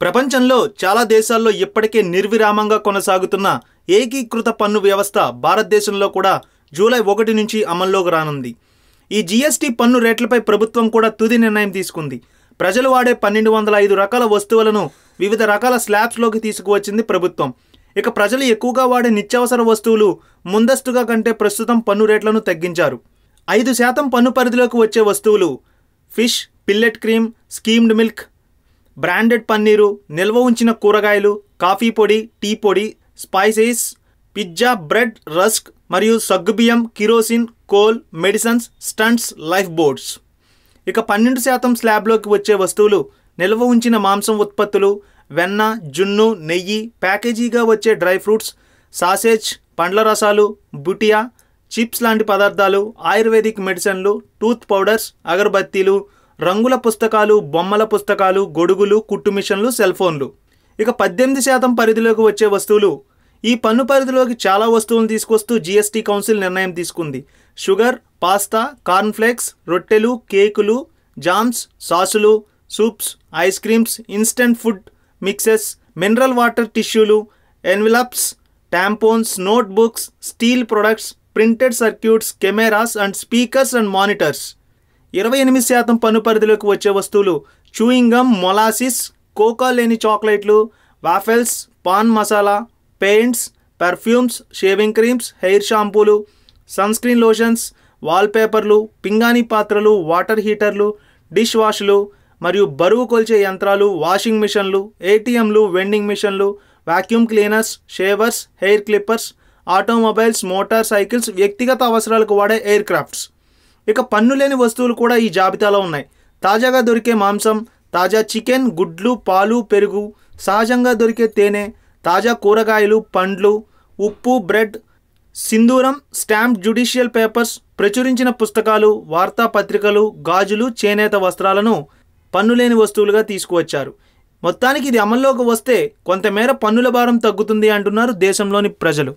ప్రపంచంలో చాలా దేశాల్లో ఇప్పటికే నిర్విరామంగా కొనసాగుతున్న ఏకీకృత పన్ను వ్యవస్థ భారతదేశంలో కూడా జూలై ఒకటి నుంచి అమల్లోకి రానుంది. ఈ జీఎస్టీ పన్ను రేట్లపై ప్రభుత్వం కూడా తుది నిర్ణయం తీసుకుంది. ప్రజలు వాడే పన్నెండు వందల ఐదు రకాల వస్తువులను వివిధ రకాల స్లాబ్స్లోకి తీసుకువచ్చింది ప్రభుత్వం. ఇక ప్రజలు ఎక్కువగా వాడే నిత్యావసర వస్తువులు ముందస్తుగా కంటే ప్రస్తుతం పన్ను రేట్లను తగ్గించారు. ఐదు శాతం పన్ను పరిధిలోకి వచ్చే వస్తువులు fish fillet cream skimmed milk branded paneer నిల్వ ఉంచిన కూరగాయలు కాఫీ పొడి టీ పొడి స్పైసెస్ పిజ్జా బ్రెడ్ రస్క్ మరియు సగ్గుబియ్యం kerosene coal medicines stents life boards. ఇక పన్నెండు శాతం స్లాబ్లోకి వచ్చే వస్తువులు నిల్వ ఉంచిన మాంసం ఉత్పత్తులు వెన్న జున్ను నెయ్యి ప్యాకేజీగా వచ్చే డ్రై ఫ్రూట్స్ సాసేజ్ పండ్ల రసాలు బుటియా చిప్స్ లాంటి పదార్థాలు ఆయుర్వేదిక్ మెడిసిన్లు టూత్ పౌడర్స్ అగరబత్తీలు రంగుల పుస్తకాలు బొమ్మల పుస్తకాలు గొడుగులు కుట్టు మిషన్లు సెల్ ఫోన్లు. ఇక పద్దెనిమిది శాతం పరిధిలోకి వచ్చే వస్తువులు ఈ పన్ను పరిధిలోకి చాలా వస్తువులను తీసుకొస్తూ జీఎస్టీ కౌన్సిల్ నిర్ణయం తీసుకుంది. షుగర్ పాస్తా కార్న్ఫ్లేక్స్ రొట్టెలు కేకులు జామ్స్ సాసులు soups ice creams instant food mixes mineral water టిష్యూలు envelopes tampons notebooks steel products printed circuits cameras and speakers and monitors. ఇరవై ఎనిమిది శాతం పన్ను పరిధిలోకి వచ్చే వస్తువులు చూయింగమ్ మొలాసిస్ కోకా లేని చాక్లెట్లు waffles pan masala paints perfumes shaving creams hair షాంపూలు సన్ స్క్రీన్ లోషన్స్ వాల్పేపర్లు పింగాణి పాత్రలు వాటర్ హీటర్లు డిష్ వాష్లు మరియు బరువు కొల్చే యంత్రాలు వాషింగ్ మిషన్లు ఏటీఎంలు వెండింగ్ మిషన్లు vacuum cleaners shavers hair clippers automobiles motorcycles వ్యక్తిగత అవసరాలకు వాడే ఎయిర్ క్రాఫ్ట్స్ ఇక పన్ను లేని వస్తువులు కూడా ఈ జాబితాలో ఉన్నాయి. తాజాగా దొరికే మాంసం తాజా చికెన్ గుడ్లు పాలు పెరుగు సహజంగా దొరికే తేనె తాజా కూరగాయలు పండ్లు ఉప్పు బ్రెడ్ సింధూరం స్టాంప్ జ్యుడిషియల్ పేపర్స్ ప్రచురించిన పుస్తకాలు వార్తాపత్రికలు గాజులు చేనేత వస్త్రాలను పన్నులేని వస్తువులుగా తీసుకువచ్చారు. మొత్తానికి ఇది అమల్లోకి వస్తే కొంతమేర పన్నుల భారం తగ్గుతుంది అంటున్నారు దేశంలోని ప్రజలు.